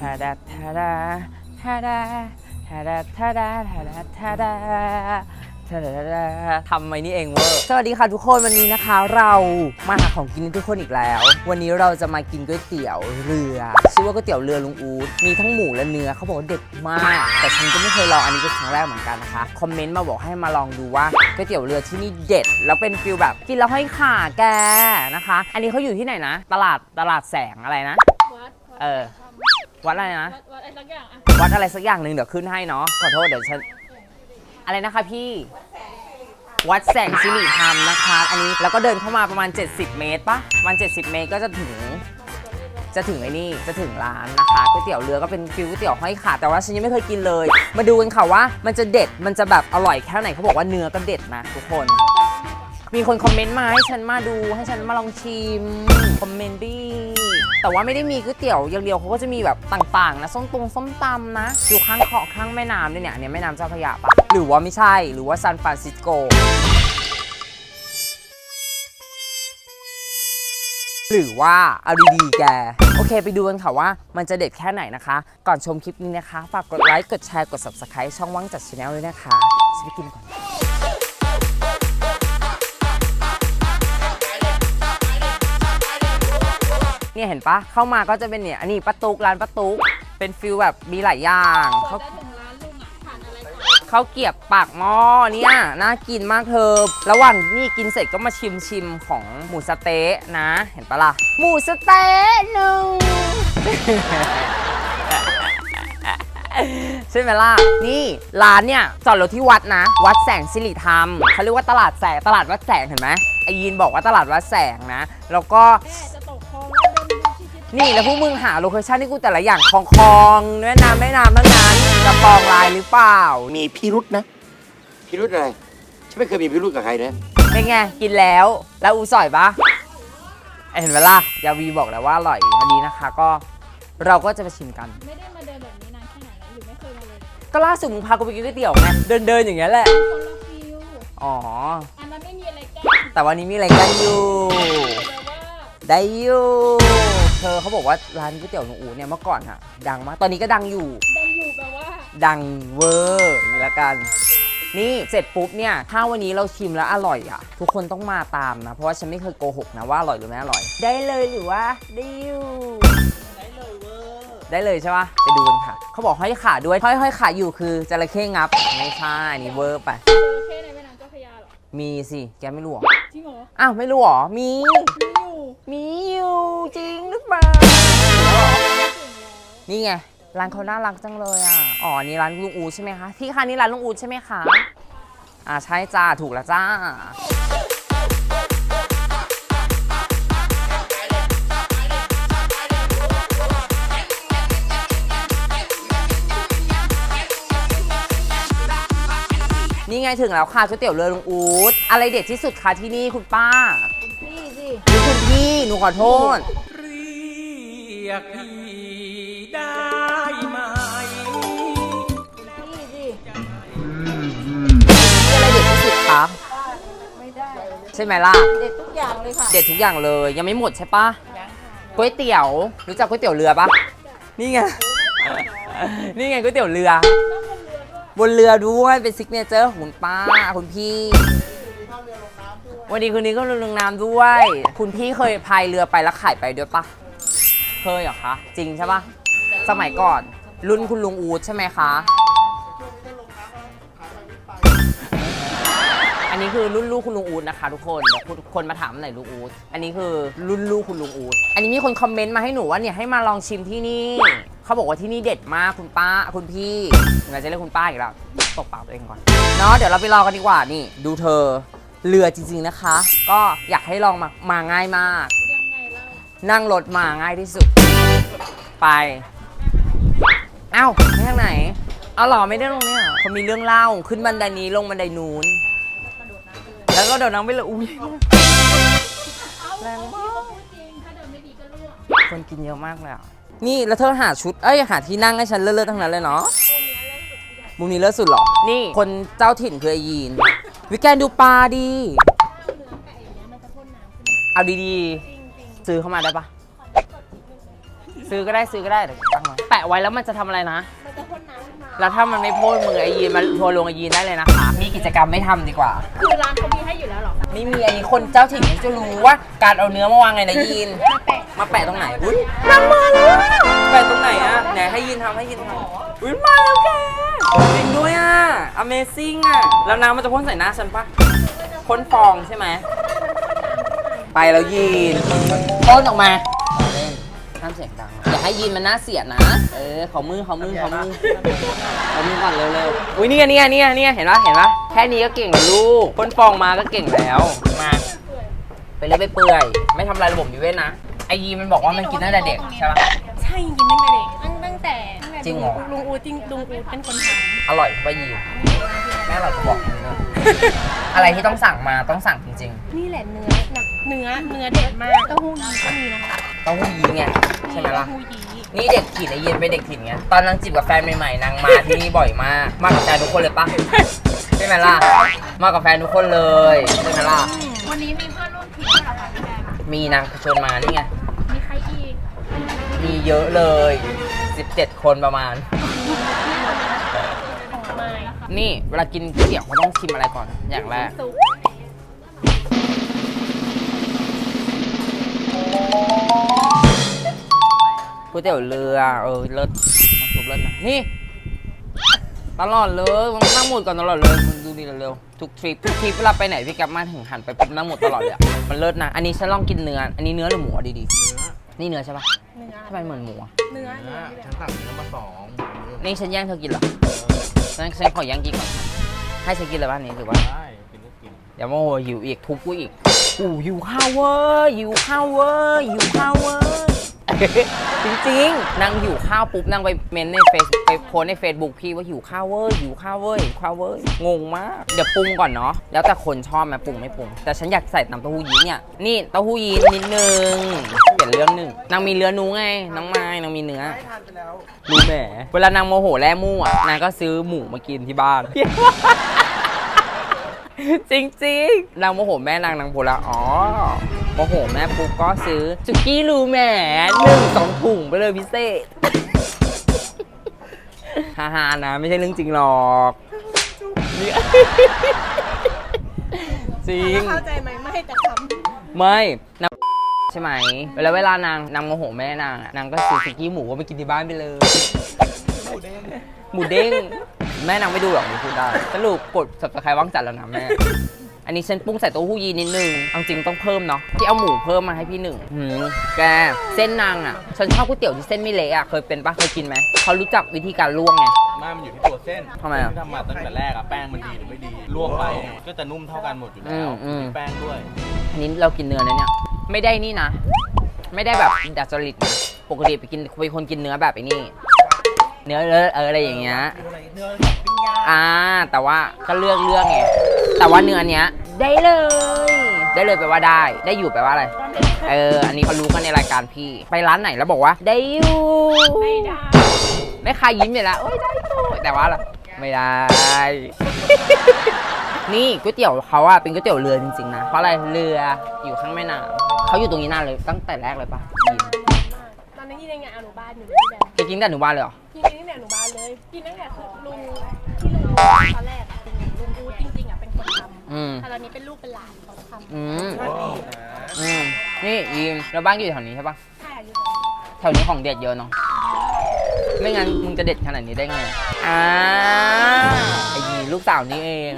ทาดาทาดาทาดาทาดาทาดาทาดาทาดาทาดาทาดาทำไมนี่เองเวอร์สวัสดีค่ะทุกคนวันนี้นะคะ เรามาหาของกินให้ทุกคนอีกแล้ว วันนี้เราจะมากินก๋วยเตี๋ยวเรือชื่อว่าก๋วยเตี๋ยวเรือลุงอู๊ดมีทั้งหมูและเนื้อเขาบอกว่าเด็ดมาก แต่ฉันก็ไม่เคยลองอันนี้เป็นครั้งแรกเหมือนกันนะคะคอมเมนต์มาบอกให้มาลองดูว่าก๋วยเตี๋ยวเรือที่นี่เด็ด แล้วเป็นฟิลแบบกินแล้วห้อยขาแกนะคะ อันนี้เขาอยู่ที่ไหนนะ ตลาดตลาดแสงอะไรนะวัดเออ วัดอะไรนะวัดวัดอะไรสักอย่างอะวัดอะไรสักอย่างหนึ่งเดี๋ยวขึ้นให้เนาะ ขอโทษเดี๋ยวฉัน อะไรนะคะพี่ วัดแสงสิริธรรมนะคะ อันนี้แล้วก็เดินเข้ามาประมาณ 70 เมตรปะประมาณ 70 เมตรก็จะถึง จะถึงไอ้นี่ จะถึงร้านนะคะก๋วยเตี๋ยวเรือก็เป็นฟิวก๋วยเตี๋ยวห้อยขาแต่ว่าฉันยังไม่เคยกินเลย มาดูกันค่ะว่า มันจะเด็ด มันจะแบบอร่อยแค่ไหนเขาบอกว่าเนื้อก็เด็ดนะทุกคน มีคนคอมเมนต์มาให้ฉันมาดูให้ฉันมาลองชิม คอมเมนต์ดิ แต่ว่าไม่ได้มีก๋วยเตี๋ยวอย่างเดียวเขาก็จะมีแบบต่างๆนะส้มตรงส้มตำนะ อยู่ข้างเกาะข้างแม่น้ำด้วยเนี่ยเนี่ยแม่น้ำเจ้าพระยาปะหรือว่าไม่ใช่หรือว่าซานฟรานซิสโกหรือว่าเอาดีๆแก โอเคไปดูกันค่ะว่ามันจะเด็ดแค่ไหนนะคะ ก่อนชมคลิปนี้นะคะ ฝากกดไลค์ กดแชร์ กด subscribe ช่องว่างจัดชาแนลด้วยนะคะฉันไปกินก่อน เนี่ยเห็นปะเข้ามาก็จะเป็นเนี่ยอันนี้ป้าตุกร้านป้าตุกเป็นฟิลแบบมีหลายอย่างเขาอนจะถึงร้านลุงอะผ่านอะไรเขาเกียบปากหม้อเนี่ยน่ากินมากเธอระหว่างนี่กินเสร็จก็มาชิมชิมของหมูสะเต๊ะนะ เห็นปะล่ะหมูสะเต๊ะหนึ่งใช่ไหมล่ะ นี่ร้านเนี่ยจอดรถที่วัดนะ วัดแสงสิริธรรมเขาเรียกว่าตลาดแสงตลาดวัดแสงเห็นไหมไอยีนบอกว่าตลาดวัดแสงนะ แล้วก็ นี่แล้วพวกมึงหาโลเคชั่นที่กูแต่ละอย่างคลองคลองแม่น้ำแม่น้ำทั้งนั้นจะปองลายหรือเปล่า มีพิรุษนะ พิรุษอะไร ฉันไม่เคยมีพิรุษกับใครนะ เป็นไง กินแล้ว แล้วอูสอยปะเห็นไหมล่ะยาวีบอกแล้วว่าอร่อยวันนี้นะคะ ก็เราก็จะมาชิมกัน ไม่ได้มาเดินแบบนี้นานแค่ไหนแล้วอยู่ไม่เคยมาเลยก็ล่าสุดมึงพากูไปกินก๋วยเตี๋ยวไงเดินเดินๆอย่างเงี้ยแหละ คนละฟิลอ๋อ อันนั้นไม่มีอะไรแก้แต่วันนี้มีอะไรกันอยู่ แต่ว่า ได้อยู่ เธอเขาบอกว่าร้านก๋วยเตี๋ยวหนูอูเนี่ยเมื่อก่อนอะดังมาก ตอนนี้ก็ดังอยู่ ดังอยู่แปลว่าดังเวอร์อย่างนี้ละกัน นี่เสร็จปุ๊บเนี่ย ถ้าวันนี้เราชิมแล้วอร่อยอะทุกคนต้องมาตามนะ เพราะว่าฉันไม่เคยโกหกนะว่าอร่อยหรือไม่อร่อย ได้เลยหรือว่าได้อยู่ได้เลยเวอร์ได้เลยใช่ปะไปดูกันค่ะ เขาบอกห้อยขาด้วยห้อยห้อยขาอยู่คือจระเข้งับ ไม่ใช่อันนี่เวอร์ไปเจอแค่ในแม่น้ำเจ้าพระยาเหรอ มีสิ แกไม่รู้เหรอจริงเหรอ อ้าวไม่รู้เหรอ มี มีอยู่ มีอยู่จริงหรือเปล่า นี่ไงร้านเขาน่ารักจังเลยอะ อ๋อ นี่ร้านลุงอูดใช่ไหมคะที่ค่ะนี่ร้านลุงอูดใช่ไหมคะ อ่าใช่จ้า ถูกแล้วจ้า นี่ไงถึงแล้วค่ะก๋วยเตี๋ยวเรือลุงอูดอะไรเด็ดที่สุดคะที่นี่คุณป้าพี่สิหรือคุณพี่หนูขอโทษ เรียกพี่ ช่ไหมล่ะ เด็ดทุกอย่างเลยค่ะเด็ดทุกอย่างเลย ยังไม่หมดใช่ปะยังค่ะก๋วยเตี๋ยว รู้จักก๋วยเตี๋ยวเรือปะนี่ไง นี่ไงก๋วยเตี๋ยวเรือ บนเรือด้วยเป็นซิกเนเจอร์ของคุณป้าคุณพี่ วันนี้คืนนี้ก็เรือลงน้ำด้วย คุณพี่เคยพายเรือไปแล้วขายไปด้วยปะเคยเหรอคะ จริงใช่ปะสมัยก่อน รุ่นคุณลุงอูดใช่ไหมคะ นนี้คือรุ่นลูกคุณลุงอูดนะคะทุกคนเดี๋ยวทุกคนมาถามหน่อยลุงอูดอันนี้คือรุ่นลูกคุณลุงอูดอันนี้มีคนคอมเมนต์มาให้หนูว่าเนี่ยให้มาลองชิมที่นี่ เขาบอกว่าที่นี่เด็ดมากคุณป้าคุณพี่เราจะเรียกคุณป้าอีกแล้วตบปากตัวเองก่อนเนาะเดี๋ยวเราไปรอกันดีกว่านี่ ดูเธอเรือจริง ๆนะคะ ก็อยากให้ลองมามาง่ายมาก ยังไงเล่านั่งรถมาง่ายที่สุด ไป เอ้าไปทางไหนเอาเหรอไม่ได้ลงเนี่ยเขามีเรื่องเล่าขึ้นบันไดนี้ลงบันไดนู้นแล้ว ก็โดดน้ำไปเลยอุ้ยแรงมากจริงถ้าเดินไม่ดีก็ร่วคนกินเยอะมากเลยอะ นี่แล้วเธอหาชุด เอ้ยหาที่นั่งให้ฉันเลิศๆทั้งนั้นเลยเนาะ มุมนี้เลิศสุดเหรอ นี่คนเจ้าถิ่นคือไอยีน วิแกนดูปลาดี เอาดีๆ ซื้อเข้ามาได้ปะซื้อก็ได้ซื้อก็ได้เดี๋ยวตั้งไว้แปะไว้แล้วมันจะทำอะไรนะ มันจะพ่นน้ำมาแล้วถ้ามันไม่พ่นมือไอยีนมาทัวร์ลงไอยีนได้เลยนะ กิจกรรมไม่ทำดีกว่า คือร้านเขามีให้อยู่แล้วเหรอไม่มีอันนี้คนเจ้าถิ่นเขาจะรู้ว่าการเอาเนื้อมาวางไงนะยีน มาแปะมาแปะตรงไหนอุ้ยนางมาแล้วแปะตรงไหนอะไหนให้ยีนทำให้ยีนทำอุ้ยมาแล้วแกจริงด้วยอะ Amazing อะแล้วน้ำมันจะพ่นใส่หน้าฉันปะพ่นฟองใช่ไหมไปแล้วยีนพ่นออกมาเล่นห้ามเสียงดังอย่าให้ยีนมันน่าเสียดนะ เออขอมือขอมือขอมือ ขอมือก่อนเร็วๆอุ้ยเนี่ยเนี่ยเนี่ยเนี่ยเห็นปะเห็นปะแค่นี้ก็เก่งแล้วลูกพ่นฟองมาก็เก่งแล้วมาไปเล่อยไปเปื่อย ไม่ทำลายระบบนิเวศนะไอยีมันบอกว่ามันกินตั้งแต่เด็กใช่ปะใช่กินตั้งแต่เด็กตั้งตั้งแต่ตั้งแต่จริงเหรอลุงอูจริงลุงอูเป็นคนทอร่อยปะยีแม่อร่อยจะบอกมึงนะอะไรที่ต้องสั่งมาต้องสั่งจริงำนี่แหละเนื้อหนักเนื้อเนื้อเด็ดมากเต้าหู้ยี้ก็มีนะคะๆเต้าหู้ยี้ไงใช่ไหมล่ะเต้าหู้ยี้ นี่เด็กถิ่นไอเย็นเป็นเด็กถิ่นไงตอนนางจีบกับแฟนใหม่ๆนางมาที่นี่บ่อยมาก มากับแฟนทุกคนเลยปะใช่ไหมล่ะมากับแฟนทุกคนเลยใช่ไหมล่ะวันนี้มีเพื่อนร่วมทีมด้วยเหรอคะพี่แบมมีนางชวนมานี่ไงมีใครอีกมีเยอะเลย 17 คนประมาณของไม้นี่เวลากินก๋วยเตี๋ยวเขาต้องชิมอะไรก่อนอย่างแรก ซุป ก๋วยเตี๋ยวเรือ เออเลิศน้ำซุปเลิศนะนี่ ตลอดเลยมึงนั่งหมดก่อนตลอดเลยมึงดูดิเร็วๆทุกทริปทุกทริปเวลาไปไหนพี่กลับมาถึงหันไปปุ๊บนั่งหมดตลอดเลยอะมันเลิศนะ อันนี้ฉันลองกินเนื้อ อันนี้เนื้อหรือหมูอะดีๆ นี่เนื้อใช่ปะเนื้อทำไมเหมือนหมูอะเนื้อเนื้อฉันสั่งเนื้อมาสองนี่ฉันแย่งเธอกินเหรอฉันฉันขอแย่งกินก่อนให้ฉันกินเลยบ้านนี้ถือว่าได้กินก็กินเดี๋ยวโมโหหิวอีกทุบกูอีกอูหิวข้าวเว้ยหิวข้าวเว้ยหิวข้าวเว้ย จริงๆนางหิวข้าวปุ๊บนางไปเมนในเฟซไปโพสใน Facebook พี่ว่าหิวข้าวเว้ยหิวข้าวเว้ยหิวข้าวเว้ยงงมากเดี๋ยวปรุงก่อนเนาะแล้วแต่คนชอบไหมปรุงไม่ปรุง แต่ฉันอยากใส่น้ำเต้าหู้ยี้เนี่ยนี่เต้าหู้ยี้นิดนึงเปลี่ยนเรื่องหนึ่งนางมีเนื้อนูไงน้องไม้นางมีเนื้อไม่ทานไปแล้วรู้แหมเวลานางโมโหแล่มู่อะนางก็ซื้อหมูมากินที่บ้าน จริงๆนางโมโหแม่นางนางพูดแล้วอ๋อโมโหแม่ปุ๊บก็ซื้อสุกี้รูแหมหนึ่งสองถุงไปเลยพิเศษฮ่าฮาๆนะ ไม่ใช่เรื่องจริงหรอกนี่จริง เข้าใจไหมไม่แต่คำไม่นางใช่ไหมแล้วเวลานางนางโมโหแม่นางอะนางก็ซื้อสุกี้หมูก็ไปกินที่บ้านไปเลย หมูเด้ง แม่นางไม่ดูหรอกนี่พูดได้ สรุปกด subscribe ว่างจัดแล้วนะแม่ อันนี้ฉันปรุงใส่เต้าหู้ยีนิดนึงเอาจริงต้องเพิ่มเนาะที่เอาหมูเพิ่มมาให้พี่หนึ่งหืมแกเส้นนางอะ ฉันชอบก๋วยเตี๋ยวที่เส้นไม่เละอะเคยเป็นปะเคยกินไหมเขารู้จักวิธีการลวกไง ไมามันอยู่ที่ตัวเส้นทำไมอะที่ทำมาตั้งแต่แรกอะแป้งมันดีหรือไม่ดีลวกไปก็จะนุ่มเท่ากันหมดอยู่อืแล้วมอืม มีแป้งด้วย อันนี้เรากินเนื้อนะเนี่ย ไม่ได้นี่นะ ไม่ได้แบบดัดจริตนะปกติไปกินเป็นคนกินเนื้อแบบไอ้นี่ เนื้อเลอะเอออะไรอย่างเงี้ยอ่า แต่ว่าก็เลือกเลือกไงแต่ว่าเนื้อเนี้ย ได้เลย ได้เลยแปลว่าได้ ได้อยู่แปลว่าอะไร เออ อันนี้เขารู้กันในรายการพี่ ไปร้านไหนแล้วบอกว่า ได้อยู่ไม่ได้แม่ค้ายิ้มอยู่แล้วโอ้ยได้อยู่แต่ว่าอะไรไม่ได้ นี่ก๋วยเตี๋ยวเขาอะเป็นก๋วยเตี๋ยวเรือจริงๆนะ เพราะอะไรเรืออยู่ข้างแม่น้ำเขาอยู่ตรงนี้นานเลยตั้งแต่แรกเลยปะยินตอนนั้นกินยังไงอนุบาลอยู่เลยพี่แบมแกกินแต่หนูบ้านเลยเหรอกินตั้งแต่อนุบาลเลย กินตั้งแต่คือลุงที่ลุง ตอนแรกอะเป็นลุงอูจริงๆอะเป็นคนทอืมำแต่ตอนนี้เป็นลูกเป็นหลานเขาทำอืม อืม นี่ยิมแล้วบ้านอยู่แถวนี้ใช่ปะใช่อายุแถวนี้ของเด็ดเยอะเนาะ ไม่งั้นมึงจะเด็ดขนาดนี้ได้ไง อ่าไอ้ยีลูกสาวนี่เอง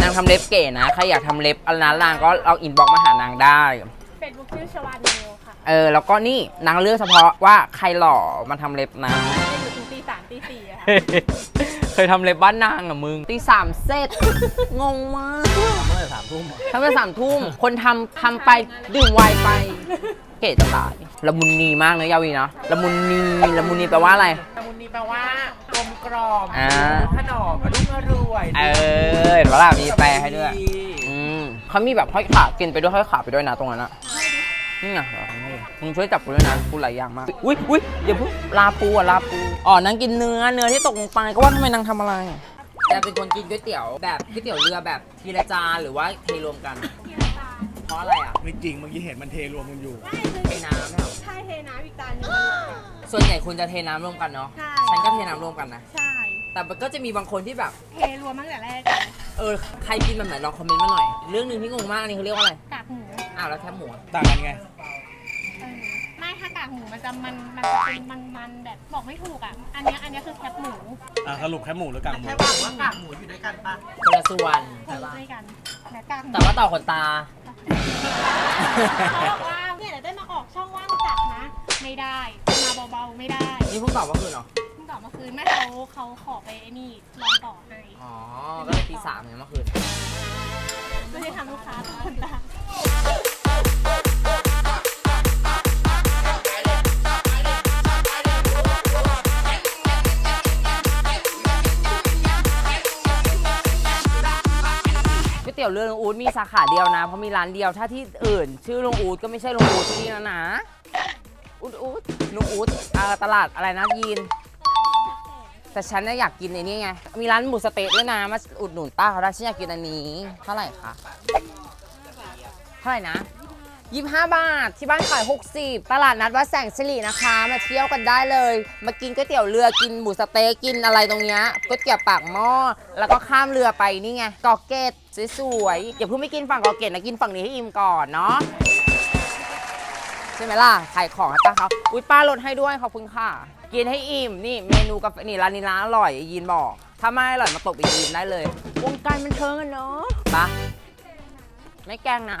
นางทำเล็บเก๋นะ ใครอยากทำเล็บอันนั้นนางก็เอาอินบ็อกมาหานางได้ เฟซบุ๊กชื่อชวานิวค่ะ เออ แล้วก็นี่นางเลือกเฉพาะว่าใครหล่อมาทำเล็บนะจะอยู่ถึงตีสามตีสี่อะค่ะเคยทำเล็บบ้านนางอะมึงตีสามเสร็จ งงมากเมื่อสามทุ่มอะทำไปสามทุ่ม คนทำทำไปดื่มไวน์ไป เก๋จะตายละมุนนีมากเนอะยาวีนะละมุนนีละมุนนีแปลว่าอะไร ตะมุนนี้แปลว่ากลมกรอบอ่า ขนมอรุ่มอร่วยเออเห็นปะล่ะมีแปลให้ด้วย อืมเขามีแบบห้อยขากินไปด้วยห้อยขาไปด้วยนะตรงนั้นอะ นี่ไงเดี๋ยวทำให้ดูมึงช่วยจับกูด้วยนะกูหลายอย่างมาก อุ้ยอุ้ยอย่าเพิ่งลาปูอะลาปู อ๋อ นางกินเนื้อ เนื้อที่ตกลงไปก็ว่าทำไมนางทำอะไรแกเป็นคนกินก๋วยเตี๋ยวแบบก๋วยเตี๋ยวเรือแบบทีละจานหรือว่าเทรวมกัน เพราะอะไรอะไม่จริงเมื่อกี้เห็นมันเทรวมกันอยู่ไอ้น้ำเนี่ยเหรอใช่เทน้ำอีกจานหนึงส่วนใหญ่คุณจะเทน้ำรวมกันเนาะ ใช่ ฉันก็เทน้ำรวมกันนะ ใช่ แต่มันก็จะมีบางคนที่แบบ เทรวมตั้งแต่แรกเลยเออ ใครกินแบบไหนลองคอมเมนต์มาหน่อย เรื่องหนึ่งที่งงมากอันนี้เขาเรียกว่าอะไรกากหมู อ้าวแล้วแคบหมูอะต่างกันไง เออไม่ถ้ากากหมูมันจะมันมันจะเป็นมันมันๆแบบบอกไม่ถูกอะ อันเนี้ยอันเนี้ยคือแคบหมูอะสรุปแค่หมูหรือกางหมูคนละส่วนคนด้วยกันและกากหมูแต่ว่าต่อขนตา เขาบอกว่าเนี่ยเดี๋ยวได้มาออกช่องว่างจัดนะ ไม่ได้จะมาเบาๆไม่ได้นี่เพิ่งตอบเมื่อคืนเหรอ เพิ่งตอบเมื่อคืนแม่เขาเขาขอไปไอ้นี่ลองต่อให้อ๋อ ก็เลยตีสามไงเมื่อคืน ไม่ได้ทำลูกค้าทุกคนตา เตี๋ยวเรือลุงอู๊ดมีสาขาเดียวนะ เพราะมีร้านเดียวถ้าที่อื่น ชื่อลุงอู๊ดก็ไม่ใช่ลุงอู๊ดที่นี่แล้วนะอู๊ดอู๊ดลุงอู๊ดอ่าตลาดอะไรนะยีน แต่ฉันน่ะอยากกินในนี่ไง มีร้านหมูสะเต๊ะด้วยนะ มาอุดหนุนป้าเขาได้ฉันอยากกินอันนี้ เท่าไหร่คะ เท่าไหร่นะ 25 บาท ที่บ้านขาย 60 ตลาดนัดวัดแสงสิรินะคะ มาเที่ยวกันได้เลย มากินก๋วยเตี๋ยวเรือกินหมูสะเต๊ะกินอะไรตรงเนี้ยก๋วยเตี๋ยวปากหม้อแล้วก็ข้ามเรือไปนี่ไงเกาะเกตสวยๆอย่าเพิ่งไม่กินฝั่งเกาะเกตนะกินฝั่งนี้ให้อิ่มก่อนเนาะใช่ไหมล่ะขายของให้ป้าเขาอุ้ยป้าลดให้ด้วยขอบคุณค่ะ กินให้อิ่มนี่เมนูกาแฟนี่ร้านนี้ร้านอร่อยยีนบอก ถ้าไม่อร่อยมาตกไปยีนได้เลยวงการบันเทิงอะเนาะปะไม่แกงนะ